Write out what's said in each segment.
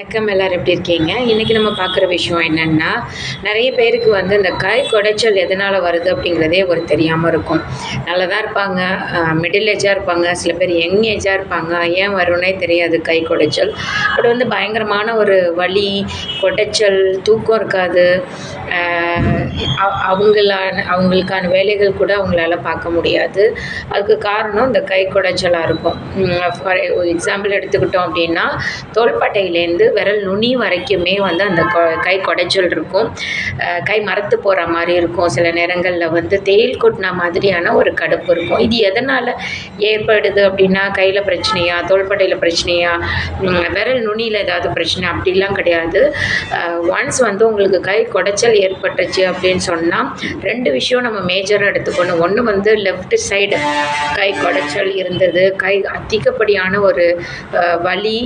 வணக்கம் எல்லோரும் எப்படி இருக்கீங்க? இன்றைக்கி நம்ம பார்க்குற விஷயம் என்னென்னா நிறைய பேருக்கு வந்து இந்த கை குடைச்சல் எதனால் வருது அப்படிங்கிறதே ஒரு தெரியாமல் இருக்கும். நல்லா தான் இருப்பாங்க மிடில் ஏஜாக இருப்பாங்க சில பேர் யங் ஏஜாக இருப்பாங்க. ஏன் வரும்னே தெரியாது கை குடைச்சல். அப்படி வந்து பயங்கரமான ஒரு வலி குடைச்சல் தூக்கம் இருக்காது. அவங்களான அவங்களுக்கான வேலைகள் கூட அவங்களால பார்க்க முடியாது. அதுக்கு காரணம் இந்த கை குடைச்சலாக இருக்கும். ஃபார் எக்ஸாம்பிள் எடுத்துக்கிட்டோம் அப்படின்னா தோள்பட்டையிலேருந்து விரல் நுனி வரைக்குமே வந்து அந்த கை குடைச்சல் இருக்கும். கை மரத்து போகிற மாதிரி இருக்கும். சில நேரங்களில் வந்து தேயில் கொட்டின மாதிரியான ஒரு கடுப்பு இருக்கும். இது எதனால் ஏற்படுது அப்படின்னா கையில் பிரச்சனையா தோள்பட்டையில் பிரச்சனையா விரல் நுனியில் ஏதாவது பிரச்சனை அப்படிலாம் கிடையாது. ஒன்ஸ் வந்து உங்களுக்கு கை குடைச்சல் ஏற்பட்டுச்சு அப்படின்னு சொன்னால் ரெண்டு விஷயம் நம்ம மேஜராக எடுத்துக்கணும். ஒன்று வந்து லெஃப்ட் சைடு கை குடைச்சல் இருந்தது. கை அதிகப்படியான ஒரு வலி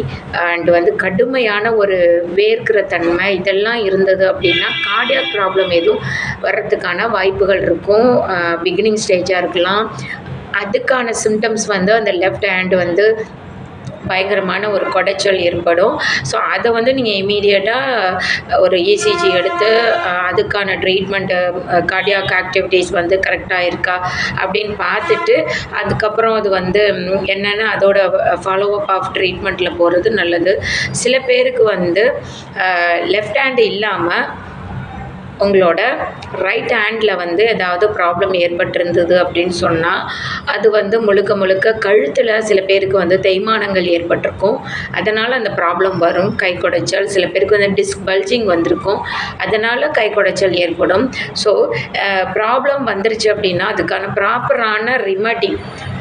அண்ட் வந்து கடுமையான மாதிரியான ஒரு வேர்க்கிற தன்மை இதெல்லாம் இருந்தது அப்படின்னா கார்டியாக் ப்ராப்ளம் எதுவும் வர்றதுக்கான வாய்ப்புகள் இருக்கும். பிகினிங் ஸ்டேஜாக இருக்கலாம். அதுக்கான சிம்டம்ஸ் வந்து அந்த லெஃப்ட் ஹேண்டு வந்து பயங்கரமான ஒரு குடைச்சல் ஏற்படும். ஸோ அதை வந்து நீங்கள் இமீடியட்டாக ஒரு இசிஜி எடுத்து அதுக்கான ட்ரீட்மெண்ட்டு கார்டியாக் ஆக்டிவிட்டீஸ் வந்து கரெக்டாக இருக்கா அப்படின்னு பார்த்துட்டு அதுக்கப்புறம் அது வந்து என்னென்னா அதோட ஃபாலோ அப் ஆஃப் ட்ரீட்மெண்ட்டில் போகிறது நல்லது. சில பேருக்கு வந்து லெஃப்ட் ஹேண்டு இல்லாமல் உங்களோட ரைட் ஹேண்டில் வந்து ஏதாவது ப்ராப்ளம் ஏற்பட்டிருந்தது அப்படின்னு சொன்னால் அது வந்து முழுக்க முழுக்க கழுத்தில் சில பேருக்கு வந்து தேய்மானங்கள் ஏற்பட்டிருக்கும். அதனால் அந்த ப்ராப்ளம் வரும். கை குடைச்சல் சில பேருக்கு வந்து டிஸ்க் பல்ஜிங் வந்திருக்கும். அதனால் கை குடைச்சல் ஏற்படும். ஸோ ப்ராப்ளம் வந்துருச்சு அப்படின்னா அதுக்கான ப்ராப்பரான ரிமடி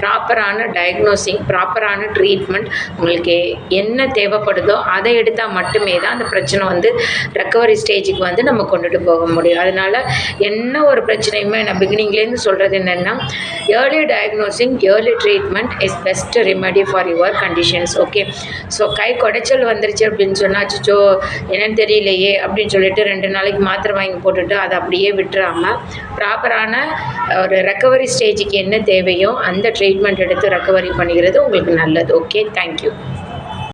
ப்ராப்பரான டயக்னோசிங் ப்ராப்பரான ட்ரீட்மெண்ட் உங்களுக்கு என்ன தேவைப்படுதோ அதை எடுத்தால் மட்டுமே தான் அந்த பிரச்சனை வந்து ரெக்கவரி ஸ்டேஜுக்கு வந்து நம்ம கொண்டுட்டு போக முடியும். அதனால் என்ன ஒரு பிரச்சனையுமே நான் பிகினிங்லேருந்து சொல்கிறது என்னென்னா early diagnosing early treatment is best remedy for your conditions okay so கை குடைச்சல் வந்துருச்சு அப்படின்னு சொன்னால் அச்சோ என்னென்னு தெரியலையே அப்படின்னு சொல்லிட்டு ரெண்டு நாளைக்கு மாத்திரை வாங்கி போட்டுட்டு அதை அப்படியே விட்டுறாமல் ப்ராப்பரான ஒரு ரெக்கவரி ஸ்டேஜுக்கு என்ன தேவையோ அந்த ட்ரீட்மெண்ட் எடுத்து ரெக்கவரி பண்ணிக்கிறது உங்களுக்கு நல்லது. Okay thank you